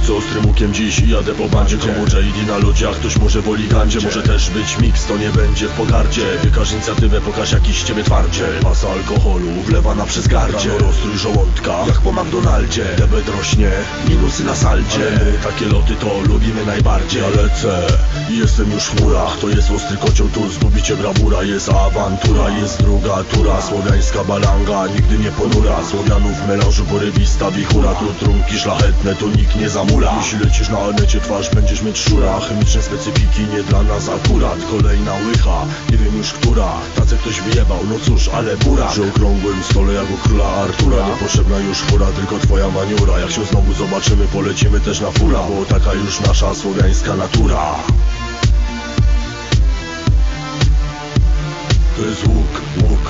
Lecę ostrym łukiem dziś i jadę po bandzie Komu JD na lodzie, a ktoś może woli gandzie Może też być mix, to nie będzie w pogardzie. Wykaż inicjatywę, pokaż jakiś ciebie twardzie. Masa alkoholu wlewana przez gardzie rozstrój żołądka, jak po McDonaldzie. Debet rośnie, minusy na saldzie. My takie loty to lubimy najbardziej. Ja lecę i jestem już w murach To jest ostry kocioł, tu zgubicie brawura. Jest awantura, jest druga tura. Słowiańska balanga, nigdy nie ponura. Słowianów melanżu, porywista wichura. Tu trunki szlachetne, tu nikt nie zamula Jeśli lecisz na Anecie, twarz będziesz mieć szura. Chemiczne specyfiki, nie dla nas akurat. Kolejna łycha, nie wiem już która. Tacę ktoś wyjebał, no cóż, ale bura. Przy okrągłym stole jak u króla Artura. Niepotrzebna już fura, tylko twoja maniura. Jak się znowu zobaczymy, polecimy też na fura Bo taka już nasza słowiańska natura. To jest łuk, łuk,